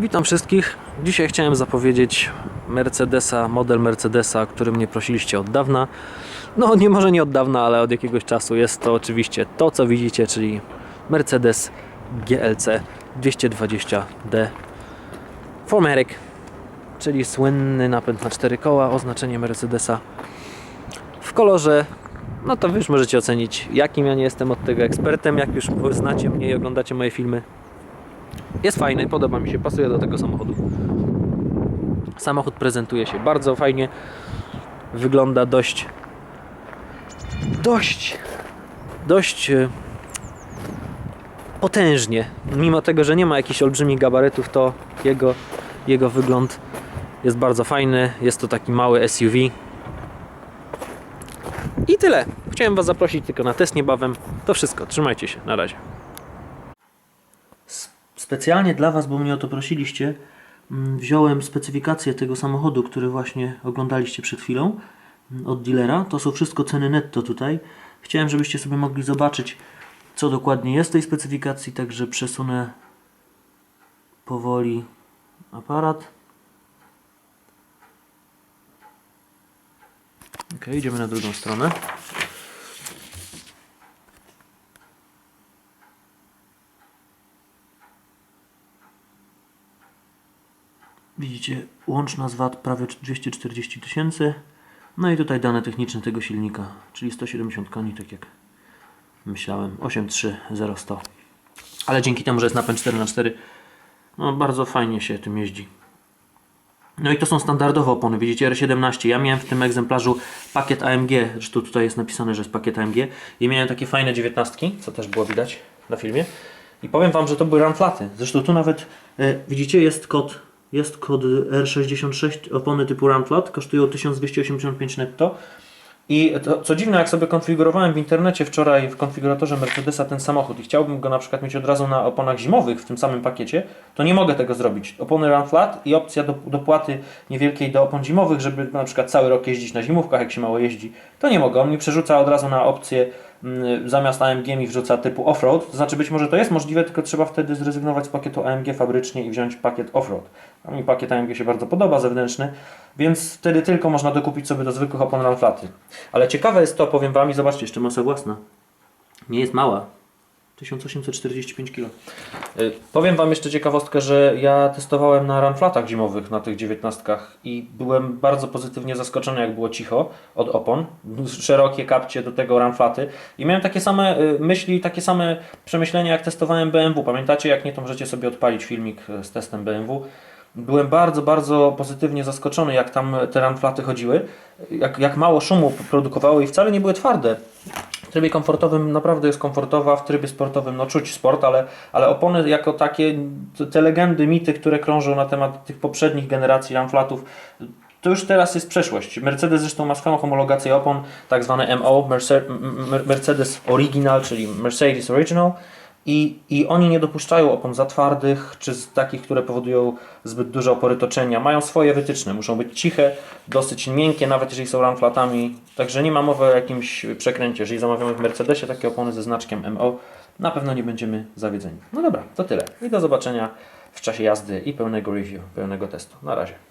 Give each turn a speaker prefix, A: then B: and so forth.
A: Witam wszystkich. Dzisiaj chciałem zapowiedzieć Mercedesa, model Mercedesa, który mnie prosiliście od dawna. No, nie może nie od dawna, ale od jakiegoś czasu. Jest to oczywiście to, co widzicie, czyli Mercedes GLC 220D Formerik, czyli słynny napęd na cztery koła, oznaczenie Mercedesa w kolorze. No to wy już możecie ocenić, jakim ja nie jestem od tego ekspertem. Jak już znacie mnie i oglądacie moje filmy, jest fajny, podoba mi się, pasuje do tego samochodu. Samochód prezentuje się bardzo fajnie. Wygląda dość dość dość e, potężnie. Mimo tego, że nie ma jakichś olbrzymich gabarytów, to jego, jego wygląd jest bardzo fajny. Jest to taki mały SUV. I tyle. Chciałem Was zaprosić tylko na test niebawem. To wszystko. Trzymajcie się. Na razie. Specjalnie dla Was, bo mnie o to prosiliście, mm, wziąłem specyfikację tego samochodu, który właśnie oglądaliście przed chwilą mm, od dealera. To są wszystko ceny netto tutaj. Chciałem, żebyście sobie mogli zobaczyć, co dokładnie jest w tej specyfikacji, także przesunę powoli aparat. Ok, idziemy na drugą stronę. Widzicie, łączna z VAT prawie 240 tysięcy. No i tutaj dane techniczne tego silnika, czyli 170 koni, tak jak myślałem, 8300100. Ale dzięki temu, że jest napęd 4x4, no bardzo fajnie się tym jeździ. No i to są standardowe opony, widzicie R17. Ja miałem w tym egzemplarzu pakiet AMG, zresztą tutaj jest napisane, że jest pakiet AMG. I miałem takie fajne 19, co też było widać na filmie. I powiem Wam, że to były ramflaty. Zresztą tu nawet, e, widzicie, jest kod, jest kod R66, opony typu ramflat, kosztują 1285 netto. I to, co dziwne, jak sobie konfigurowałem w internecie wczoraj w konfiguratorze Mercedesa ten samochód i chciałbym go na przykład mieć od razu na oponach zimowych w tym samym pakiecie, to nie mogę tego zrobić. Opony run flat i opcja do, dopłaty niewielkiej do opon zimowych, żeby na przykład cały rok jeździć na zimówkach, jak się mało jeździ, to nie mogę. On mi przerzuca od razu na opcję zamiast AMG mi wrzuca typu offroad. To znaczy być może to jest możliwe, tylko trzeba wtedy zrezygnować z pakietu AMG fabrycznie i wziąć pakiet offroad. A mi pakiet AMG się bardzo podoba, zewnętrzny, więc wtedy tylko można dokupić sobie do zwykłych opon run flaty. Ale ciekawe jest to, powiem Wam i zobaczcie, jeszcze masa własna. Nie jest mała. 1845 kg. Y, Powiem Wam jeszcze ciekawostkę, że ja testowałem na runflatach zimowych na tych dziewiętnastkach i byłem bardzo pozytywnie zaskoczony, jak było cicho od opon. Szerokie kapcie do tego runflaty i miałem takie same y, myśli, takie same przemyślenia, jak testowałem BMW. Pamiętacie, jak nie, to możecie sobie odpalić filmik y, z testem BMW. Byłem bardzo, bardzo pozytywnie zaskoczony, jak tam te runflaty chodziły, jak, jak mało szumu produkowały i wcale nie były twarde. W trybie komfortowym naprawdę jest komfortowa, w trybie sportowym no czuć sport, ale, ale opony jako takie, te- legendy, mity, które krążą na temat tych poprzednich generacji ramflatów, to już teraz jest przeszłość. Mercedes zresztą ma swoją homologację opon, tak zwane MO, Mercedes Original, czyli Mercedes Original. I, I oni nie dopuszczają opon za twardych, czy z takich, które powodują zbyt duże opory toczenia. Mają swoje wytyczne. Muszą być ciche, dosyć miękkie, nawet jeżeli są ramflatami. Także nie ma mowy o jakimś przekręcie. Jeżeli zamawiamy w Mercedesie takie opony ze znaczkiem MO, na pewno nie będziemy zawiedzeni. No dobra, to tyle. I do zobaczenia w czasie jazdy i pełnego review, pełnego testu. Na razie.